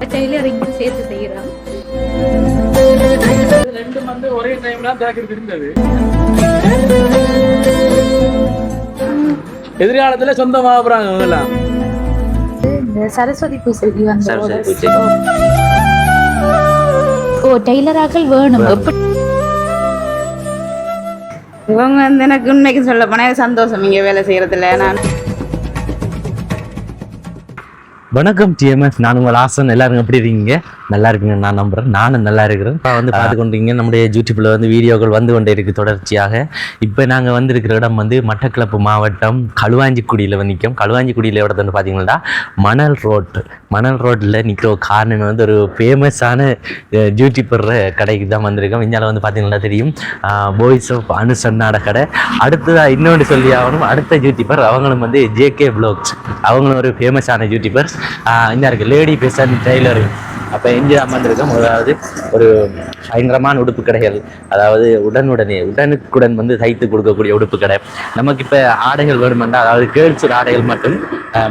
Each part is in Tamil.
டெய்லரிங் சேர்த்து ரெண்டு ஒரே இருந்தது எதிர்காலத்துல சொந்தமாக போறாங்க இந்த சரஸ்வதி பூசைக்கு வந்து. ஓ டெய்லராக்கள் வேணும். எப்படி இவங்க வந்து எனக்கு உண்மைக்கு சொல்ல போனால் சந்தோஷம் இங்கே வேலை செய்யறதுல. நான் வணக்கம் டிஎம்எஸ் நான் உங்கள் ஆசன். எல்லாரும் எப்படி இருக்கீங்க? நல்லா இருக்கீங்க நான் நம்புறேன். நானும் நல்லா இருக்கிறேன் இப்போ வந்து பார்த்து கொண்டீங்க நம்முடைய யூடியூப்ல வந்து வீடியோக்கள் வந்து கொண்டே இருக்கு தொடர்ச்சியாக. இப்போ நாங்கள் வந்திருக்கிற இடம் வந்து மட்டக்களப்பு மாவட்டம் களுவாஞ்சிக்குடியில் வந்து நிற்கும் களுவாஞ்சிக்குடியில் இடத்துல வந்து பார்த்தீங்கன்னா மணல் ரோட். மணல் ரோட்டில் நிற்கிற காரணமே வந்து ஒரு ஃபேமஸான யூடியூபர் கடைக்கு தான் வந்திருக்கோம். இந்தியாவில் வந்து பார்த்தீங்கன்னா தெரியும். பாய்ஸ் ஆஃப் அனுசன்னாட கடை. அடுத்ததாக இன்னொன்று சொல்லி ஆகணும். அடுத்த யூடியூபர் அவங்களும் வந்து ஜேகே ப்ளாக்ஸ் அவங்களும் ஒரு ஃபேமஸான யூடியூபர்ஸ் இந்த இருக்கு. லேடி பெசன் டெய்லரிங் அப்போ எங்கே அமர்ந்திருக்கோம் அதாவது ஒரு பயங்கரமான உடுப்பு கடைகள் அதாவது உடனுடனே உடனுக்குடன் வந்து தைத்து கொடுக்கக்கூடிய உடுப்பு கடை. நமக்கு இப்போ ஆடைகள் வேணுமென்றால் அதாவது கேர்ள்ஸ் ஆடைகள் மட்டும்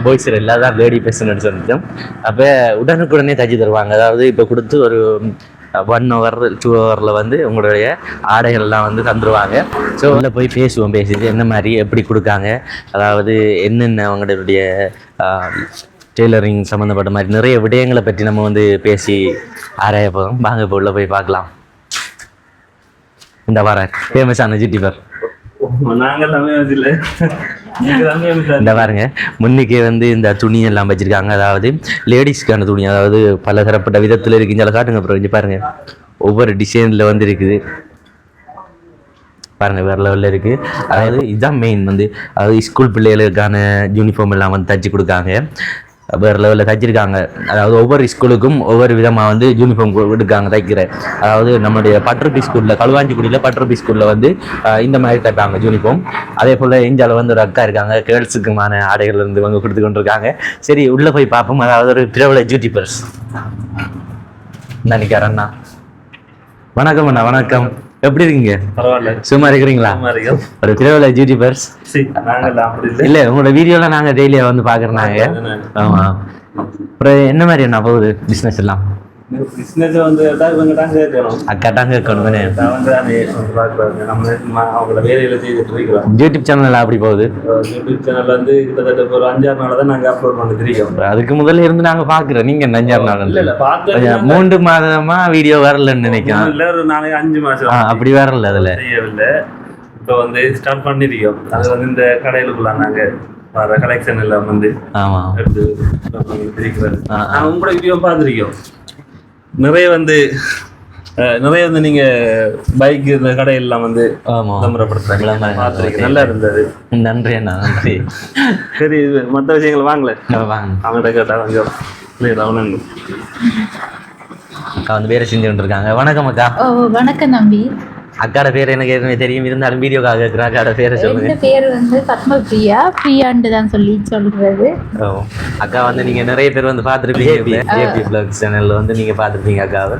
போய்ஸர் இல்லாதான் லேடி பெசன் சொல்லிட்டோம். அப்போ உடனுக்குடனே தைச்சு தருவாங்க. அதாவது இப்போ கொடுத்து ஒரு ஒன் ஹவர் டூ ஹவரில் வந்து உங்களுடைய ஆடைகள்லாம் வந்து தந்துருவாங்க. ஸோ உள்ள போய் பேசுவோம் பேசிட்டு என்ன மாதிரி எப்படி கொடுக்காங்க அதாவது என்னென்ன அவங்களுடைய டெய்லரிங் சம்மந்தப்பட்ட மாதிரி நிறைய விடயங்களை பற்றி நம்ம வந்து பேசி ஆராய போகிறோம் வாங்க இப்போ உள்ள போய் பார்க்கலாம். இந்த வர ஃபேமஸான எல்லாமே இந்த பாருங்க முன்னுக்கே வந்து இந்த துணி எல்லாம் வச்சிருக்காங்க. அதாவது லேடிஸ்க்கான துணி அதாவது பல தரப்பட்ட விதத்தில் இருக்கு. இங்கே காட்டுங்க அப்புறம் இங்கே பாருங்க. ஒவ்வொரு டிசைனில் வந்து இருக்குது. பாருங்க வேற லெவலில் இருக்கு. அதாவது இதுதான் மெயின் வந்து. அதாவது ஸ்கூல் பிள்ளைகளுக்கான யூனிஃபார்ம் எல்லாம் வந்து தச்சு கொடுக்காங்க. வேறு லெவலில் தைச்சிருக்காங்க. அதாவது ஒவ்வொரு ஸ்கூலுக்கும் ஒவ்வொரு விதமாக வந்து யூனிஃபார்ம் எடுக்காங்க தைக்கிற. அதாவது நம்மளுடைய பட்ருப்பி ஸ்கூலில் களுவாஞ்சிக்குடியில் பட்ருப்பி ஸ்கூலில் வந்து இந்த மாதிரி தைப்பாங்க யூனிஃபார்ம் அதே போல் இந்தியாவில் வந்து ஒரு அக்கா இருக்காங்க கேர்ள்ஸுக்குமான ஆடைகள் இருந்து வந்து கொடுத்து கொண்டிருக்காங்க. சரி உள்ளே போய் பார்ப்போம். அதாவது ஒரு பிரபல ஜூட்டி நினைக்கிறேன் அண்ணா. வணக்கம் அண்ணா வணக்கம். எப்படி இருக்கீங்க? பரவாயில்ல. சும்மா இருக்கிறீங்களா. ஒரு பிரபல யூடியூபர்ஸ் இல்ல. உங்களோட வீடியோலாம் நாங்க டெய்லியா வந்து பாக்குறோம் நாங்க. ஆமா. அப்புறம் என்ன மாதிரி என்ன போகுது? பிசினஸ் எல்லாம்? பிசினஸ் வந்து தான் இவங்க தான் கேட்கணும் அக்கா தான் கேட்கணும் அதை வந்து பார்க்குறாங்க நம்ம அவங்களோட வேலையில செய்துட்டு இருக்கிறோம் யூடியூப் சேனல் அப்படி போகுது? யூடியூப் சேனல் வந்து கிட்டத்தட்ட ஒரு அஞ்சாறு நாள் தான் நாங்க அப்லோட் பண்ணிட்டு இருக்கோம். அதுக்கு முதல்ல இருந்து நாங்க பாக்குறோம் நீங்க நஞ்சாறு நாள் இல்ல இல்ல கொஞ்சம் மூன்று மாதமா வீடியோ வரலன்னு நினைக்கிறேன். இல்ல ஒரு நாளைக்கு அஞ்சு மாசம். ஆ, அப்படி வரல அதுல. செய்யவில்லை. இப்போ வந்து ஸ்டார்ட் பண்ணிருக்கோம். அது வந்து இந்த கடையிலுக்குள்ள நாங்க வர கலெக்ஷன் எல்லாம் வந்து ஆமா. எடுத்து உங்களோட வீடியோ பார்த்துருக்கோம். நிறைய வந்து அஹ், நிறைய வந்து நீங்க பைக் இந்த கடையெல்லாம் வந்து விளம்பரப்படுத்துறாங்க நல்லா இருந்தது. நன்றி அண்ணா நன்றி. சரி இது மற்ற விஷயங்கள் வாங்கல வாங்க. அவங்கள்ட்ட கேட்டா கொஞ்சம் clear ஆகணும் அக்கா வந்து பேரை செஞ்சு கொண்டு இருக்காங்க. வணக்கம் அக்கா. ஓ வணக்கம் தம்பி. அக்காட பேர் எனக்கு ஏற்கனவே தெரியும். இருந்தாலும் வீடியோக்காக கேட்குறேன் அக்காட பேரை சொல்லுங்க. பேர் வந்து பத்மபிரியா பிரியாண்டு தான் சொல்லி சொல்றது. அக்கா வந்து நீங்க நிறைய பேர் வந்து பார்த்துருப்பீங்க. ஜேபி. பிளாக்ஸ் சேனல்ல வந்து நீங்க பார்த்துருப்பீங்க அக்காவை.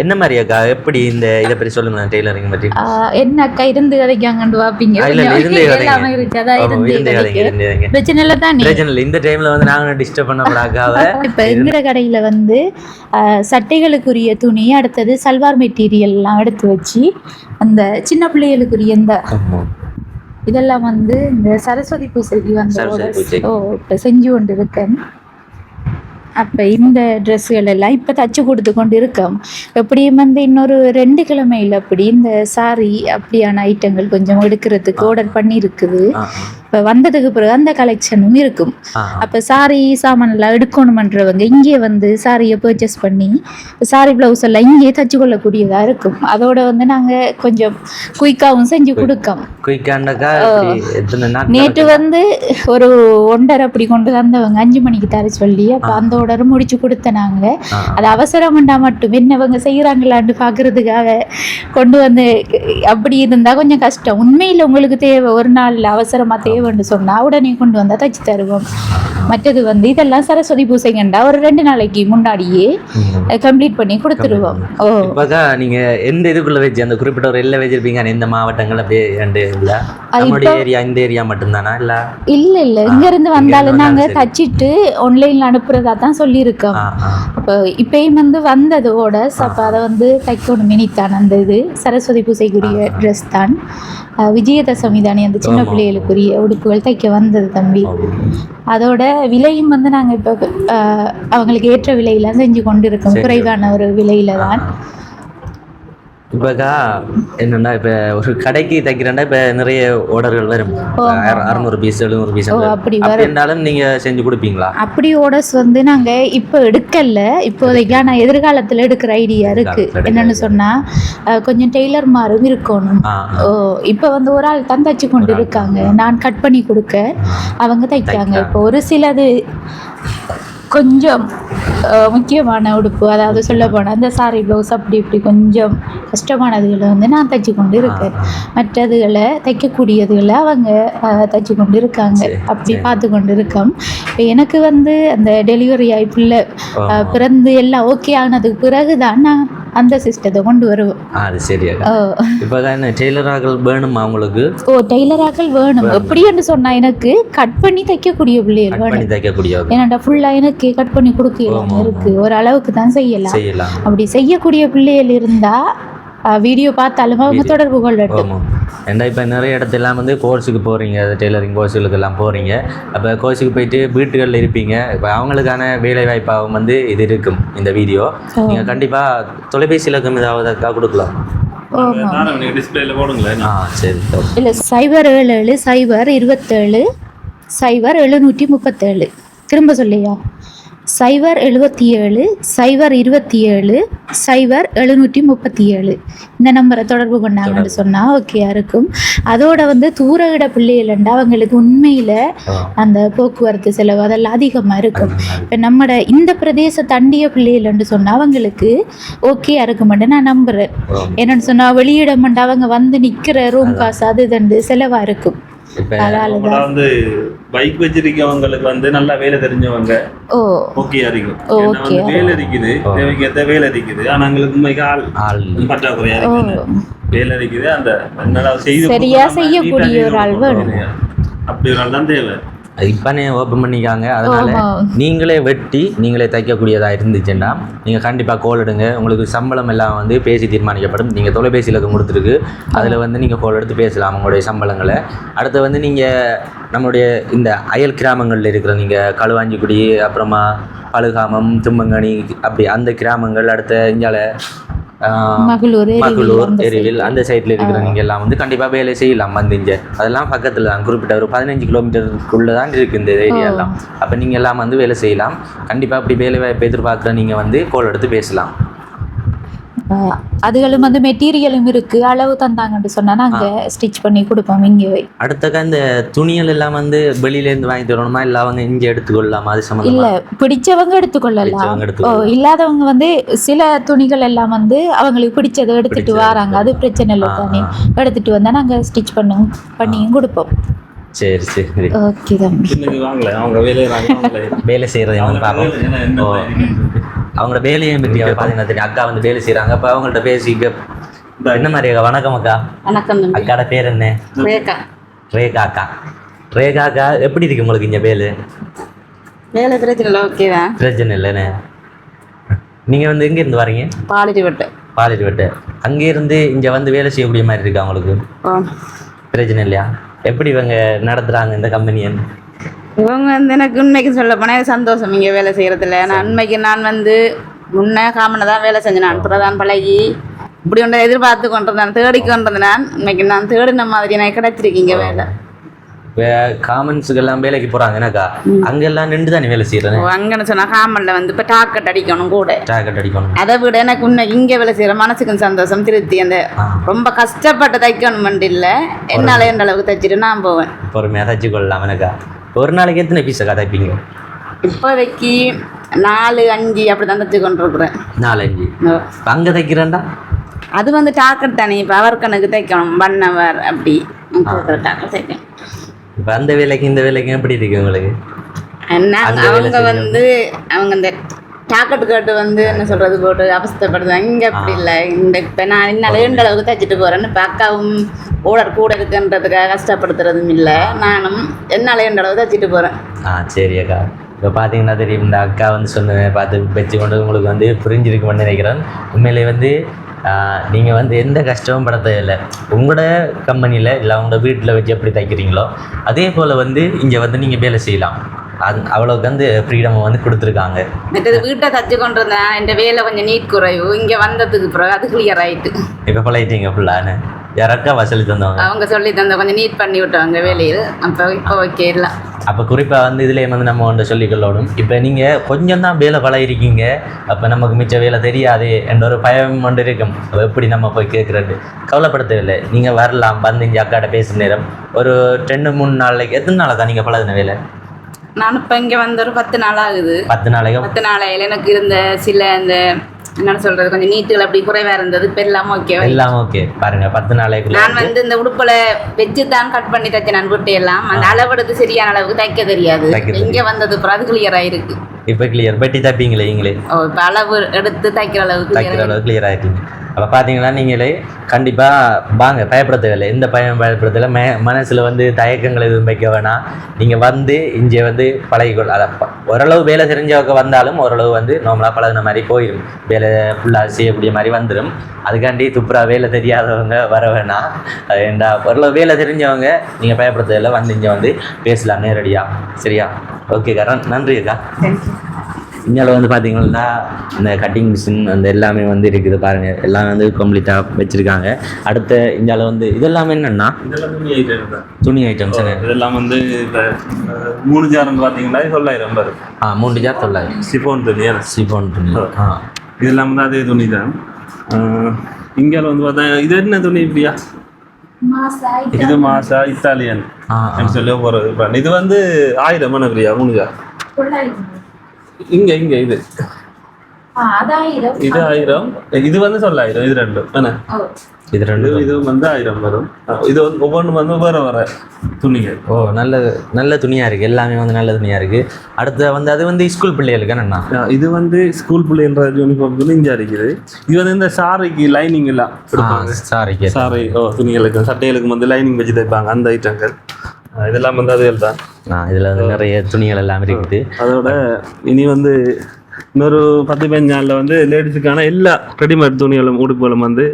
என்ன மாதிரி அக்கா? எப்படி இந்த இதை பற்றி சொல்லுங்க டெய்லரிங் பற்றி? என்ன அக்கா இருந்து கதைக்காங்கன்னு வாப்பீங்க? இருந்தே கதைங்க. பிரச்சனை இல்லை தானே? பிரச்சனை இல்லை இந்த டைம்ல வந்து நாங்க டிஸ்டர்ப் பண்ண அக்காவை. இப்போ எங்கிற கடையில் வந்து ஆஹ், சட்டைகளுக்குரிய துணி அடுத்தது சல்வார் மெட்டீரியல் எல்லாம் எடுத்து வச்சு அந்த சின்ன பிள்ளைகளுக்குரிய இந்த இதெல்லாம் வந்து இந்த சரஸ்வதி பூசைக்கு வந்து. ஓ இப்போ செஞ்சு கொண்டு இருக்கேன் அப்போ இந்த ட்ரெஸ்ஸுகள் எல்லாம் இப்போ தச்சு கொடுத்து கொண்டு இருக்கோம் எப்படியும் வந்து இன்னொரு ரெண்டு கிழமையில் அப்படி இந்த சாரி அப்படியான ஐட்டங்கள் கொஞ்சம் எடுக்கிறதுக்கு ஆர்டர் பண்ணி இருக்குது இப்போ வந்ததுக்கு பிறகு அந்த கலெக்ஷனும் இருக்கும். அப்போ சாரி சாமான்லாம் எடுக்கணுமன்றவங்க இங்கே வந்து சாரியை பர்ச்சேஸ் பண்ணி சாரி ப்ளவுஸ் எல்லாம் இங்கே தச்சு கொள்ளக்கூடியதாக இருக்கும். அதோட வந்து நாங்கள் கொஞ்சம் குயிக்காகவும் செஞ்சு கொடுக்கோம். நேற்று வந்து ஒரு ஒன்றரை அப்படி கொண்டு வந்தவங்க அஞ்சு மணிக்கு தர சொல்லி அப்போ அந்த ஆர்டர் முடிச்சு கொடுத்த நாங்கள் ஆ. அது அவசரம்ண்டா மட்டும். என்னவங்க செய்கிறாங்களான்னு பார்க்கறதுக்காக கொண்டு வந்து அப்படி இருந்தால் கொஞ்சம் கஷ்டம். உண்மையில் உங்களுக்கு தேவை ஒரு நாள் அவசரமாக தேவை. தேவைன்னு சொன்னா உடனே கொண்டு வந்தா தச்சு தருவோம். மற்றது வந்து இதெல்லாம் சரஸ்வதி பூசைங்கண்டா ஒரு ரெண்டு நாளைக்கு முன்னாடியே கம்ப்ளீட் பண்ணி கொடுத்துருவோம். ஓ. இப்போக்கா நீங்க எந்த இதுக்குள்ள வச்சு அந்த குறிப்பிட்ட ஒரு எல்லை வச்சிருப்பீங்க எந்த மாவட்டங்கள் அப்படியே ரெண்டு இல்ல நம்மளுடைய ஏரியா இந்த ஏரியா மட்டும்தானா இல்ல? இல்ல இல்ல. இங்க இருந்து வந்தாலும் நாங்க. தச்சிட்டு ஆன்லைன்ல அனுப்புறதா தான் சொல்லியிருக்கோம். அப்போ இப்பயும் வந்து வந்ததோட அப்போ அதை வந்து தைக்கணும் மினித்தான் அந்த இது சரஸ்வதி பூசைக்குரிய ட்ரெஸ் தான். விஜயதசமி தானே அந்த சின்ன. பிள்ளைகளுக்குரிய உடுப்புகள் தைக்க வந்தது தம்பி. அதோட விலையும் வந்து நாங்கள் இப்போ அவங்களுக்கு ஏற்ற விலையில செஞ்சு கொண்டு இருக்கோம். குறைவான ஒரு விலையில தான் இப்போக்கா என்னன்னா இப்போ ஒரு கடைக்கு தைக்கிறேன்டா இப்போ நிறைய ஆர்டர்கள் வரும். அற- அறுநூறு பீஸ் எழுநூறு பீஸ் அப்படி. அப்படின்னாலும் நீங்க செஞ்சு கொடுப்பீங்களா? அப்படி ஓடர்ஸ் வந்து நாங்கள் இப்போ எடுக்கல. இப்போதைக்கு ஆனால் எதிர்காலத்தில் எடுக்கிற ஐடியா இருக்கு. என்னன்னு சொன்னால் கொஞ்சம் டெய்லர் மாரும் இருக்கணும். இப்போ வந்து ஒரு ஆள் தான் தைச்சு கொண்டு இருக்காங்க. நான் கட் பண்ணி கொடுக்க. அவங்க தைக்காங்க. இப்போ ஒரு சிலது கொஞ்சம் முக்கியமான உடுப்பு அதாவது சொல்ல போனால் அந்த சாரி ப்ளவுஸ் அப்படி இப்படி கொஞ்சம் கஷ்டமானதுகளை வந்து நான் தைச்சு கொண்டு இருக்கேன். மற்றதுகளை தைக்கக்கூடியதுகளை அவங்க தைச்சு கொண்டு இருக்காங்க. அப்படி. பார்த்து கொண்டு இருக்கோம். இப்போ எனக்கு வந்து அந்த டெலிவரி ஆகி பிள்ளை பிறந்து எல்லாம் ஓகே ஆனதுக்கு பிறகு தான் நான் அந்த சிஸ்டத்தை கொண்டு வருவேன். ஆ, அது சரியாக்கா ஓ இப்போக்கா என்ன டெய்லராக்கள் வேணுமா உங்களுக்கு? ஓ டெய்லராக்கள் வேணும். எப்படி என்று சொன்னா எனக்கு கட் பண்ணி தைக்கக்கூடிய பிள்ளைகள் வேணும். தைக்கக்கூடிய ஏன்னாடா ஃபுல்லா எனக்கு கட் பண்ணி கொடுக்கலாம் ஆமா, இருக்கு. ஒரு அளவுக்கு தான் செய்யலாம். செய்யலாம். அப்படி செய்யக்கூடிய பிள்ளைகள் இருந்தா வீடியோ பார்த்தாலும் அவங்க. தொடர்பு கொள்ளட்டும். ஆமாம் ஏன்டா இப்போ நிறைய இடத்தெல்லாம் வந்து கோர்ஸுக்கு போகிறீங்க டெய்லரிங் கோர்ஸுகளுக்கு எல்லாம் போகிறீங்க அப்போ கோர்ஸுக்கு போயிட்டு வீட்டுகளில் இருப்பீங்க. இப்போ அவங்களுக்கான வேலை வாய்ப்பாகவும் வந்து இது இருக்கும் இந்த வீடியோ. நீங்கள் கண்டிப்பாக தொலைபேசி இலக்கம் ஏதாவது இருக்கா கொடுக்கலாம். இல்ல சைபர் ஏழு ஏழு சைபர் இருபத்தேழு சைபர் எழுநூற்றி முப்பத்தேழு. திரும்ப சொல்லியா? சைபர் எழுபத்தி ஏழு சைபர் இருபத்தி ஏழு சைபர் எழுநூற்றி முப்பத்தி ஏழு இந்த நம்பரை தொடர்பு கொண்டாங்கன்னு சொன்னால் ஓகேயா இருக்கும் அதோட வந்து தூர இட பிள்ளைகள்ண்டா அவங்களுக்கு உண்மையில். அந்த போக்குவரத்து செலவு அதெல்லாம் அதிகமாக இருக்கும். இப்போ நம்மட இந்த பிரதேச தண்டிய பிள்ளைகள்னு சொன்னால் அவங்களுக்கு ஓகேயா இருக்குமென்று நான் நம்புகிறேன். என்னன்னு சொன்னால் வெளியிடமெண்ட் அவங்க வந்து நிற்கிற ரூம் காசு அது தண்டு செலவாக இருக்கும். இப்போ வந்து பைக் வச்சிருக்கவங்களுக்கு வந்து நல்லா வேலை தெரிஞ்சவங்க ஓ. ஓகே இருக்கும். வேலை இருக்குது ஏற்ற வேலை இருக்குது ஆனா எங்களுக்கு உண்மைக்கு ஆள். ஆள். பற்றாக்குறையா வேலை இருக்குது அந்த என்னடா செய்து சரியா செய்யக்கூடிய ஒரு ஆள் வேணும். அப்படி ஒரு ஆள் தான் தேவை. இப்போனே ஓப்பன் பண்ணிக்காங்க அதனால. நீங்களே வெட்டி நீங்களே தைக்கக்கூடியதாக இருந்துச்சுன்னா நீங்கள் கண்டிப்பாக கோல் எடுங்க. உங்களுக்கு சம்பளம் எல்லாம் வந்து பேசி தீர்மானிக்கப்படும். நீங்கள் தொலைபேசி இலக்கம் கொடுத்துருக்கு. அதில் வந்து நீங்கள் கோல் எடுத்து பேசலாம் உங்களுடைய சம்பளங்களை. அடுத்து வந்து நீங்கள் நம்மளுடைய இந்த அயல் கிராமங்களில் இருக்கிற நீங்கள் களுவாஞ்சிக்குடி அப்புறமா பழுகாமம் தும்மங்கனி அப்படி அந்த கிராமங்கள் அடுத்த இஞ்சால ஆஹ், மகளூர் எரிவில் அந்த சைடில் இருக்கிற நீங்கள் எல்லாம் வந்து கண்டிப்பாக வேலை செய்யலாம் வந்து இங்கே. அதெல்லாம் பக்கத்தில் தான். குறிப்பிட்ட ஒரு பதினஞ்சு கிலோமீட்டருக்குள்ளே தான் இருக்குது இந்த ஏரியாலாம் அப்போ நீங்கள் எல்லாம் வந்து வேலை செய்யலாம். கண்டிப்பாக அப்படி வேலை வாய்ப்பு எதிர்பார்க்குற நீங்கள் வந்து கோல் எடுத்து பேசலாம். அதுகளும் வந்து மெட்டீரியலும் இருக்கு. அளவு தந்தாங்கன்னு சொன்னா நாங்க ஸ்டிச் பண்ணி கொடுப்போம். இங்கே அடுத்தக்கா இந்த துணிகள் எல்லாம் வந்து வெளியிலேருந்து வாங்கி தரணுமா? இல்லை அவங்க இங்கே எடுத்துக்கொள்ளலாமா? அது இல்ல சம்மந்தமா பிடிச்சவங்க எடுத்துக்கொள்ளலாம். இல்லாதவங்க வந்து சில துணிகள் எல்லாம் வந்து அவங்களுக்கு பிடிச்சதை எடுத்துட்டு வராங்க. அது பிரச்சனை இல்லை தானே. எடுத்துட்டு வந்தா நாங்க ஸ்டிச் பண்ணும் பண்ணியும் கொடுப்போம். சரி சரி ஓகே தம்பி. அவங்க வாங்கல. வேலை செய்கிறதை அவங்களோட வேலையை பற்றி பார்த்தீங்கன்னா தெரியும். அக்கா வந்து வேலை செய்கிறாங்க அப்போ அவங்கள்ட்ட பேசி இங்க- என்ன மாதிரி அக்கா? வணக்கம் அக்கா. வணக்கம் அக்காட பேர் என்ன? ரேகா. ரேகா அக்கா. ரேகா அக்கா எப்படி இருக்கு உங்களுக்கு இங்கே வேலை? வேலை பிரச்சனை ஓகே தான். பிரச்சனை இல்லைண்ணே நீங்கள் வந்து எங்கேருந்து வரீங்க? பாலிட்டு விட்டு பாலிட்டு விட்டு அங்கேருந்து இங்கே வந்து வேலை செய்யக்கூடிய மாதிரி இருக்கா உங்களுக்கு? பிரச்சனை இல்லையா? எப்படி இவங்க நடத்துகிறாங்க இந்த கம்பெனியை இவங்க வந்து எனக்கு உண்மைக்கு சொல்ல போனால் சந்தோஷம் இங்கே வேலை செய்கிறதுல நான் உண்மைக்கு நான் வந்து முன்னே காமனை தான் வேலை செஞ்சேன் நான் பிரதான் பழகி இப்படி ஒன்றை எதிர்பார்த்து கொண்டிருந்தேன் தேடி கொண்டிருந்தேன். நான் உண்மைக்கு நான் தேடின மாதிரி எனக்கு கிடைச்சிருக்கீங்க வேலை. காமன்ஸுக்கு எல்லாம் வேலைக்கு போகிறாங்க என்னக்கா? அங்கெல்லாம் நின்று தானே வேலை செய்கிறேன் ஓ, அங்கன்னு சொன்னால் காமனில் வந்து இப்போ டாக்கெட் அடிக்கணும் கூட. டாக்கெட் அடிக்கணும். அதை விட எனக்கு உன்னை இங்கே வேலை செய்கிற மனசுக்கு சந்தோஷம் திருப்தி. அந்த. ரொம்ப கஷ்டப்பட்டு தைக்கணும் இல்லை. என்னால் எந்த அளவுக்கு தைச்சிட்டு நான் போவேன். பொறுமையாக தச்சு கொள்ளலாம் எனக்கா ஒரு நாளைக்கு எத்தனை பீஸ் அக்கா தைப்பீங்க இப்போதைக்கு நாலு அஞ்சு அப்படி தான் தைச்சு கொண்டிருக்கிறேன். ஓ. இப்போ அங்கே தைக்கிறேன்டா? அது வந்து டாக்கெட் தானே இப்போ அவர் கணக்கு தைக்கணும் ஒன் ஹவர் அப்படி. டாக்கெட் தைக்கணும். இப்போ அந்த வேலைக்கு இந்த வேலைக்கு எப்படி இருக்கு உங்களுக்கு? அவங்க. வந்து அவங்க இந்த டாக்கெட் கேட்டு வந்து என்ன சொல்றது போட்டு அவஸ்தைப்படுறாங்க இங்க அப்படி இல்லை. இந்த இப்போ நான் இன்னும் ஏண்ட அளவுக்கு தைச்சிட்டு போறேன்னு இப்போ அக்காவும் ஓடர் கூட இருக்குன்றதுக்காக கஷ்டப்படுத்துறதும் இல்லை. நானும் என்னால் ஏண்ட அளவு தைச்சிட்டு போறேன். ஆ சரி அக்கா. இப்போ பார்த்தீங்கன்னா தெரியும் இந்த அக்கா வந்து சொன்னதை பார்த்து வச்சு கொண்டு உங்களுக்கு வந்து புரிஞ்சிருக்குமென்னு நினைக்கிறேன். உண்மையிலே வந்து நீங்கள் வந்து எந்த கஷ்டமும் பட தேவையில்லை உங்களோட கம்பெனியில் இல்லை உங்களோட வீட்டில் வச்சு எப்படி தைக்கிறீங்களோ அதே போல் வந்து இங்கே வந்து நீங்கள் வேலை செய்யலாம். அது அவ்வளோக்கு வந்து ஃப்ரீடம் வந்து கொடுத்துருக்காங்க. மற்றது வீட்டை தச்சு கொண்டு இருந்தேன் என் வேலை கொஞ்சம் நீட் குறைவு. இங்கே வந்ததுக்கு பிறகு அது கிளியர் ஆயிட்டு. இப்போ பழகிட்டீங்க ஃபுல்லான்னு யாராக்கா வசூலி தந்தவங்க? அவங்க சொல்லி தந்த கொஞ்சம் நீட் பண்ணி விட்டாங்க வேலையில். அப்போ இப்போ ஓகே இல்லை. அப்போ குறிப்பாக வந்து இதுலேயே வந்து நம்ம ஒன்று சொல்லிக்கொள்ளணும். இப்போ நீங்கள் கொஞ்சம் தான் வேலை பழகிருக்கீங்க. அப்போ நமக்கு மிச்ச வேலை தெரியாது என்ற ஒரு பயம் ஒன்று இருக்கும். அப்ப எப்படி நம்ம போய் கேட்குறது கவலைப்பட தேவையில்லை நீங்கள் வரலாம். வந்து இங்கே அக்காட்ட பேசுகிற நேரம். ஒரு ரெண்டு மூணு நாளைக்கு எத்தனை நாளைக்கா நீங்கள் பழகின வேலை? நான் இப்போ இங்கே வந்து ஒரு பத்து நாள் ஆகுது. பத்து நாளைக்கு? பத்து நாளையில் எனக்கு இருந்த சில இந்த என்னன்னு சொல்றது கொஞ்சம் நீட்டுகள் அப்படி குறைவா இருந்தது. இப்போ எல்லாம் ஓகே எல்லாம் ஓகே பாருங்க பத்து நாளைக்குள்ள நான் வந்து இந்த உடுப்புல வச்சு தான் கட் பண்ணி தைச்சேன் நான் விட்டு எல்லாம். அந்த அளவெடுத்து சரியான அளவுக்கு தைக்க தெரியாது. இங்க வந்தது அப்புறம் அது கிளியர் ஆயிருக்கு. இப்போ கிளியர் பெட்டி தப்பீங்களே நீங்களே? இப்போ அளவு எடுத்து தைக்கிற அளவுக்கு தைக்கிற. அளவுக்கு கிளியர் ஆகிட்டீங்க அப்போ பார்த்தீங்கன்னா நீங்களே கண்டிப்பாக வாங்க பயப்பட தேவையில்லை எந்த பயம் பயப்படுத்தலை? மே மனசில் வந்து தயக்கங்கள் எதுவும் வைக்க வேணாம். நீங்கள் வந்து இங்கே வந்து பழகிக்கொள் அதை ஓரளவு வேலை தெரிஞ்சவங்க வந்தாலும் ஓரளவு வந்து நார்மலாக பழகின மாதிரி போயிடும் வேலை ஃபுல்லாக செய்யக்கூடிய மாதிரி வந்துடும் அதுக்காண்டி துப்புரா வேலை தெரியாதவங்க வர வேணாம். அது ஏண்டா ஓரளவு வேலை தெரிஞ்சவங்க நீங்கள் பயப்பட வந்து இங்கே வந்து பேசலாம் நேரடியாக சரியா? ஓகே கரண் நன்றி அக்கா. இந்தியாவில் வந்து பார்த்தீங்கன்னா இந்த கட்டிங் மிஷின் அந்த எல்லாமே வந்து இருக்குது பாருங்கள் எல்லாம் வந்து கம்ப்ளீட்டாக வச்சுருக்காங்க. அடுத்த இந்தியாவில் வந்து இதெல்லாமே என்னென்னா இதெல்லாம் துணி ஐட்டம் தான். துணி ஐட்டம்ஸ் இதெல்லாம் வந்து இப்போ மூணு ஜாரம் பார்த்தீங்கன்னா தொள்ளாயிரம் வரும் ஆ மூன்று ஜார் தொள்ளாயிரம். சிஃபோன் துணி சிஃபான் துணி. ஆ. இதெல்லாம் வந்து அதே துணி தான். இங்கே வந்து பார்த்தா இது என்ன துணி இப்படியா இது மாசா இத்தாலியன் சொல்லி போகிறது இது வந்து ஆயிரம் என்ன பிரியா? மூணுஜா இங்க இங்க இது. இது ஆயிரம். இது வந்து தொள்ளாயிரம் இது ரெண்டும். இது ரெண்டு இது வந்து ஆயிரம் வரும். இது வந்து ஒவ்வொன்றும் வந்து வேற வேற துணிகள். ஓ நல்ல நல்ல துணியாக இருக்குது எல்லாமே வந்து நல்ல துணியாக இருக்குது அடுத்து வந்து அது வந்து ஸ்கூல் பிள்ளைகளுக்கு என்னண்ணா இது வந்து ஸ்கூல் பிள்ளைன்ற யூனிஃபார்ம் துணி இங்கே இருக்குது இது வந்து இந்த சாரிக்கு லைனிங் எல்லாம் கொடுப்பாங்க. சாரி ஓ துணிகளுக்கு சட்டைகளுக்கு வந்து லைனிங் வச்சு தைப்பாங்க அந்த ஐட்டங்கள் இதெல்லாம் வந்து அதுகள் தான் ஆ இதில் வந்து நிறைய துணிகள் எல்லாம் இருக்குது. அதோட இனி வந்து இன்னொரு பத்து பதினஞ்சு நாளில் வந்து லேடிஸுக்கான எல்லா ரெடிமேட் துணிகளும் உடுப்புகளும் வந்து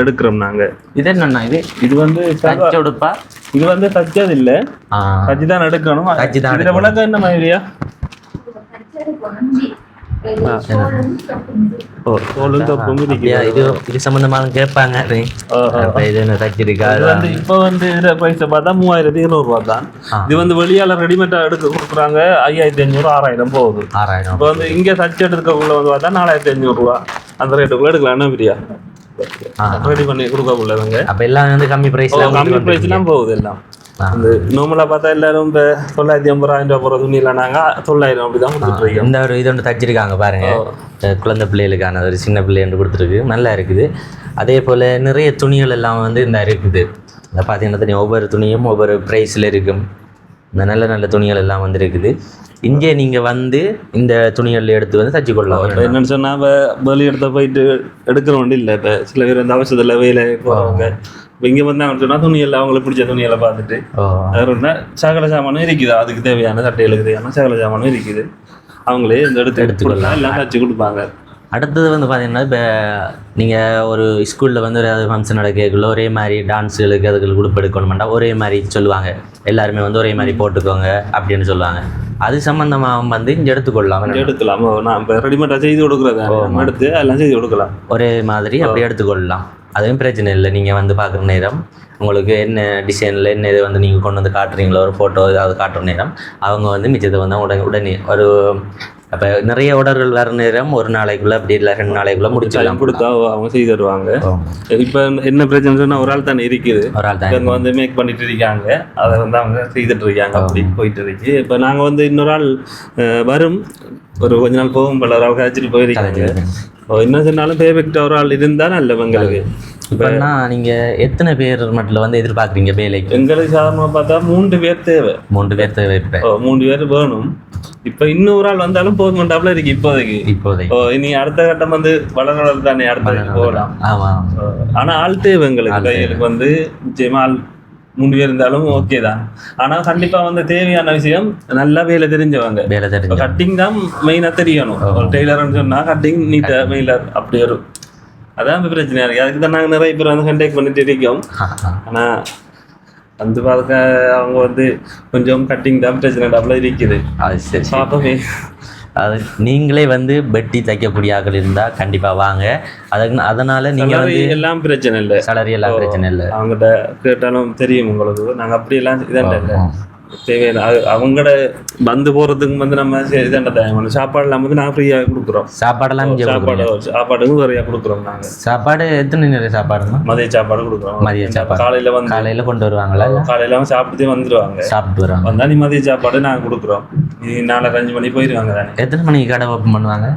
எடுக்கிறோம் நாங்கள் இது என்னண்ணா இது? இது வந்து தச்ச உடுப்பா? இது வந்து தச்சது இல்ல. ஆ. தச்சு தான் எடுக்கணும். தச்சு தான் இதுல எடுக்கணும். விளக்கம் என்ன மாதிரியா? இது இது சம்மந்தமாக கேட்பாங்க இப்போ வந்து இதுல பைசா பார்த்தா மூவாயிரத்தி இருநூறுவா தான் ஆ. இது வந்து வெளியால ரெடிமேடா எடுக்க கொடுக்குறாங்க ஐயாயிரத்தி அஞ்சூறு ஆறாயிரம் போகுது ஆறாயிரம் இப்போ வந்து இங்க தச்சு எடுக்கக்குள்ள வந்து பார்த்தா நாலாயிரத்தி அஞ்சூறுரூவா அந்த ரேட்டுக்குள்ள எடுக்கலாம் என்ன பிரியா. ரெடி பண்ணி கொடுக்கக்குள்ளவங்க அப்போ எல்லாம் வந்து கம்மி ப்ரைஸில் கம்மி ப்ரைஸ்லாம் போகுது எல்லாம் அந்த பார்த்தா எல்லாரும் இப்போ தொள்ளாயிரத்தி ஐம்பது ஆயிரம் ரூபா போகிற துணியில நாங்க தொள்ளாயிரம் அப்படிதான் இருக்கோம் இந்த ஒரு இது ஒன்று தச்சிருக்காங்க பாருங்க இந்த குழந்தை பிள்ளைகளுக்கான ஒரு சின்ன பிள்ளைன்னு கொடுத்துருக்கு நல்லா இருக்குது அதே போல் நிறைய துணிகள் எல்லாம் வந்து இந்த இருக்குது இந்த பார்த்தீங்கன்னா தெரியும் ஒவ்வொரு துணியும் ஒவ்வொரு ப்ரைஸில் இருக்கும் இந்த நல்ல நல்ல துணிகள் எல்லாம் வந்து இருக்குது இங்கே நீங்கள் வந்து இந்த துணிகள் எடுத்து வந்து தச்சு கொள்ளலாம் என்னன்னு சொன்னா இப்போ வெளி இடத்த போயிட்டு எடுக்கிறவங்க இல்லை இப்போ சில பேர் அந்த அவசரத்தில் வேலை போகிறவங்க இப்போ இங்கே வந்தாங்கன்னு சொன்னா துணியெல்லாம் அவங்களுக்கு பிடிச்ச துணியெல்லாம் பார்த்துட்டு. ஓ அது ஒன்று சகல சாமானும் இருக்குது. அதுக்கு தேவையான சட்டைகளுக்கு தேவையான சகல சாமானும் இருக்குது. அவங்களே இந்த எடுத்து எடுத்துக்கலாம். எல்லாம் தச்சு கொடுப்பாங்க. அடுத்தது வந்து பார்த்தீங்கன்னா இப்போ நீங்கள் ஒரு ஸ்கூலில் வந்து ஒரு ஃபங்க்ஷன் நடக்கக்குள்ள ஒரே மாதிரி டான்ஸுகளுக்கு அதுக்கு உடுப்பு எடுக்கணுமெண்டா ஒரே மாதிரி சொல்லுவாங்க. எல்லாருமே வந்து ஒரே மாதிரி போட்டுக்கோங்க அப்படின்னு சொல்லுவாங்க. அது சம்மந்தமாக வந்து இங்கே எடுத்துக்கொள்ளலாம் ஓ, நான் இப்போ ரெடிமேடாக செய்து கொடுக்குறது? எடுத்து எல்லாம் செய்து கொடுக்கலாம். ஒரே மாதிரி அப்படி எடுத்துக்கொள்ளலாம். அதுவும் பிரச்சனை இல்லை. நீங்கள் வந்து பார்க்குற நேரம் உங்களுக்கு என்ன டிசைனில் என்ன இது வந்து நீங்கள் கொண்டு வந்து காட்டுறீங்களோ ஒரு ஃபோட்டோ ஏதாவது காட்டுற நேரம் அவங்க வந்து மிச்சத்தை வந்து உடனே உடனே ஒரு அப்போ நிறைய ஆர்டர்கள் வர நேரம் ஒரு நாளைக்குள்ளே அப்படி இல்லை ரெண்டு நாளைக்குள்ளே முடிச்சிடலாம். டைம் கொடுத்தா அவங்க செய்து தருவாங்க. இப்போ என்ன பிரச்சனை சொன்னா ஒரு ஆள் தானே இருக்குது. ஒரு ஆள் தான் இவங்க வந்து மேக் பண்ணிட்டு இருக்காங்க. அதை வந்து அவங்க செய்துட்டு இருக்காங்க அப்படி போயிட்டு இருக்கு. இப்போ நாங்கள் வந்து இன்னொரு ஆள் வரும். ஒரு கொஞ்ச நாள் போகும் பல ஒரு கழிச்சிட்டு போயிருக்காங்க. என்ன சொன்னாலும் பேபெக்ட் ஒரு ஆள் இருந்தா நல்ல எங்களுக்கு இப்போனா நீங்க எத்தனை பேர் மட்டும் வந்து எதிர்பார்க்குறீங்க வேலைக்கு? எங்களுக்கு சாதாரணமா பார்த்தா மூன்று பேர் தேவை. மூன்று பேர் தேவை இப்போ. மூணு பேர் வேணும். இப்ப இன்னொரு ஆள் வந்தாலும் போக மாட்டாப்புல இருக்கு இப்போதைக்கு. இப்போதைக்கு. ஓ இனி அடுத்த கட்டம் வந்து வளர தானே அடுத்த போகலாம். ஆமா ஓ, ஆனா ஆள் தேவை எங்களுக்கு. கையலுக்கு வந்து நிச்சயமா ஆள் மூணு பேர் இருந்தாலும் ஓகே தான். ஆனா கண்டிப்பா வந்து தேவையான விஷயம் நல்லா வேலை தெரிஞ்சவங்க. வேலை தெரிஞ்சு கட்டிங் தான் மெயினா தெரியணும். டெய்லர்னு சொன்னா கட்டிங் நீட்டா மெயிலர் அப்படி ஒரு அதான் இப்ப பிரச்சனையா இருக்கு அதுக்கு தான் நாங்க நிறைய பேர் வந்து கண்டெக்ட் பண்ணிட்டு இருக்கோம். ஆனா வந்து பார்க்க அவங்க வந்து கொஞ்சம் கட்டிங் தான் பிரச்சனை டபுள் இருக்குது. அது சரி. பார்ப்போமே அது நீங்களே வந்து பெட்டி தைக்கக்கூடிய ஆட்கள் இருந்தா கண்டிப்பா வாங்க. அதுக்கு அதனால நீங்க salary வந்து எல்லாம் பிரச்சனை இல்லை. சேலரி எல்லாம் பிரச்சனை இல்லை. அவங்ககிட்ட கேட்டாலும் தெரியும் உங்களுக்கு. நாங்க அப்படி எல்லாம் இதாண்ட இல்லை. தேவையான அது அவங்களோட வந்து போறதுக்கு வந்து நம்ம இதாண்ட தேவை? சாப்பாடு எல்லாம் வந்து நான் ஃப்ரீயா கொடுக்குறோம். சாப்பாடெல்லாம் சாப்பாடு சாப்பாடுக்கும் நிறையா கொடுக்குறோம் நாங்க. சாப்பாடு எத்தனை நிறைய சாப்பாடுமா மதிய சாப்பாடு கொடுக்குறோம். மதிய சாப்பாடு. காலையில வந்து காலையில கொண்டு வருவாங்களா காலையில அவங்க சாப்பிட்டு வந்துருவாங்க. சாப்பிட்டு வருவாங்க. வந்தா நீ மதிய சாப்பாடு நாங்க கொடுக்குறோம். நீ நாளை அஞ்சு மணி போயிருவாங்க தானே. எத்தனை மணிக்கு கடை ஓப்பன் பண்ணுவாங்க?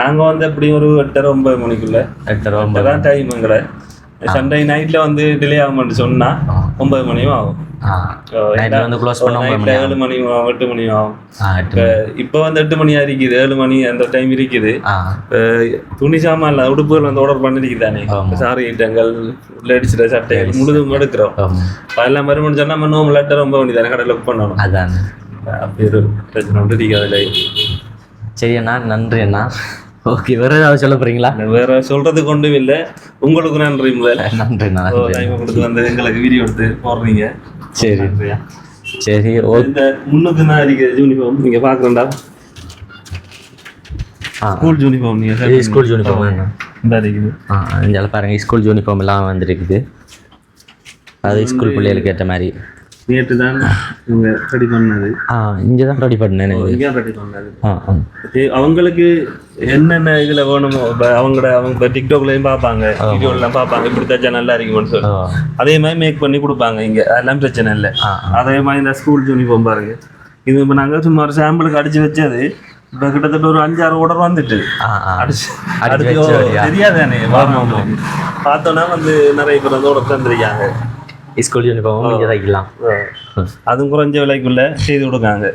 நாங்க வந்து எப்படியும் ஒரு எட்டரை ஒன்பது மணிக்குள்ள. எட்டரை ஒன்பது தான் டைம் எங்களை. சண்டே நைட்ல வந்து டிலே ஆகும்னு சொன்னா ஒன்பது மணியும் ஆகும். மணி. ஏழு மணி எட்டு மணி ஆகும். இப்ப மணி. வந்து எட்டு மணியா இருக்குது? ஏழு மணி அந்த டைம் இருக்குது. துணி சாமான்ல உடுப்புகள் வந்து ஆர்டர் பண்ணிருக்குதானே ஆமா. சாரி ஐட்டங்கள் லேடிஸ்ல சட்டைகள் முழுதும் எடுக்கிறோம். அதெல்லாம் மறுபடியும் சொன்னா நம்ம நோம்பு லெட்டர் ரொம்ப வேண்டி தானே கடையில் புக் பண்ணணும். அதான். அப்படி ஒரு பிரச்சனை ஒன்று இருக்குது அதுல சரி அண்ணா நன்றி அண்ணா. ஓகே வேற ஏதாவது சொல்ல போறீங்களா? வேற சொல்றதுக்கு ஒன்றும் இல்லை. உங்களுக்கு நன்றி நன்றி நன்றி. வந்து எங்களுக்கு வீடியோ எடுத்து போடுறீங்க. சரி. சரி இந்த முன்னுக்கு தான் இருக்கிற யூனிஃபார்ம் நீங்க பாக்குறேன்டா ஸ்கூல் யூனிஃபார்ம் நீங்க ஸ்கூல் யூனிஃபார்ம் என்ன இந்த இருக்குது ஆ இங்கே பாருங்க ஸ்கூல் யூனிஃபார்ம் எல்லாம் வந்துருக்குது. அது ஸ்கூல் பிள்ளைகளுக்கு ஏற்ற மாதிரி. நேற்று தான் ரெடி பண்ணது. ஆ இங்கே தான் ரெடி பண்ணேன். இங்கே ரெடி பண்ணது ஆ அவங்களுக்கு என்னென்ன இதுல வேணுமோ அவங்களோட அவங்க டிக்டாக்லயும் பார்ப்பாங்க வீடியோலாம் பார்ப்பாங்க இப்படி தச்சா நல்லா இருக்கும்னு சொல்லி அதே மாதிரி மேக் பண்ணி கொடுப்பாங்க இங்க அதெல்லாம் பிரச்சனை இல்லை அதே மாதிரி இந்த ஸ்கூல் யூனிஃபார்ம் பாருங்க. இது இப்போ நாங்க சும்மா ஒரு சாம்பிளுக்கு அடிச்சு வச்சது இப்போ கிட்டத்தட்ட ஒரு அஞ்சாறு ஆர்டர் வந்துட்டு. அடிச்சு? தெரியாதானே பார்த்தோன்னா வந்து நிறைய பேர் வந்து ஆர்டர் தந்துருக்காங்க ஸ்கூல் யூனிஃபார்மும் இங்கே தைக்கலாம். அதுவும் குறைஞ்ச விலைக்குள்ள செய்து கொடுக்காங்க.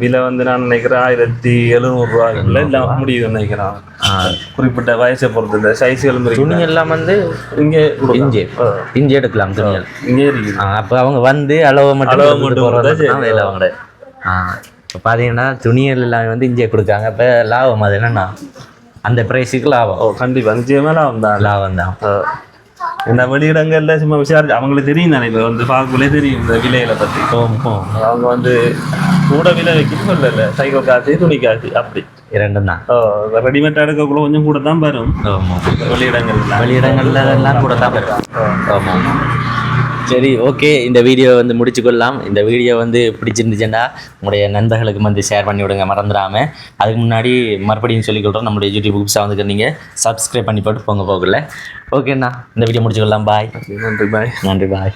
விலை வந்து நான் நினைக்கிறேன் ஆயிரத்தி எழுநூறு ரூபாய்க்குள்ள எல்லாம் முடியுது நினைக்கிறேன். குறிப்பிட்ட வயசை பொறுத்து இந்த சைஸ்களும் துணி எல்லாம் வந்து இங்கே இஞ்சி இஞ்சி எடுக்கலாம் துணிகள் இங்கே இருக்குது. அப்ப அவங்க வந்து அளவை மட்டும் அளவை மட்டும் வேலை அவங்களோட இப்போ பார்த்தீங்கன்னா துணிகள் எல்லாம் வந்து இஞ்சியை கொடுக்காங்க. அப்போ லாபம் அது என்னன்னா அந்த ப்ரைஸுக்கு லாபம். ஓ கண்டிப்பா. நிச்சயமா லாபம் தான் லாபம் தான் இந்த வெளியிடங்கள்ல சும்மா விசாரிச்சு அவங்களுக்கு தெரியும் தானே இப்போ வந்து பார்க்கலே தெரியும் இந்த விலையில பத்தி. அவங்க வந்து கூட விலை வைக்கணும் இல்லை சைக்கிள் காசு துணி காசு அப்படி. இரண்டும் தான். ரெடிமேட் எடுக்கக்குள்ள கொஞ்சம் கூட தான் வரும். வெளியிடங்கள்ல. வெளியிடங்கள்ல எல்லாம் கூட தான் வரும். ஆமாம் சரி ஓகே இந்த வீடியோ வந்து முடிச்சுக்கொள்ளலாம். இந்த வீடியோ வந்து பிடிச்சிருந்துச்சுன்னா உங்களுடைய நண்பர்களுக்கு வந்து ஷேர் பண்ணி விடுங்க மறந்துடாம. அதுக்கு முன்னாடி மறுபடியும் சொல்லிக்கொள்கிறோம் நம்முடைய யூடியூப் புக்ஸாக வந்து நீங்கள் சப்ஸ்கிரைப் பண்ணி போட்டு போங்க போகல ஓகேண்ணா இந்த வீடியோ முடிச்சுக்கொள்ளலாம். பாய் நன்றி பாய் நன்றி பாய்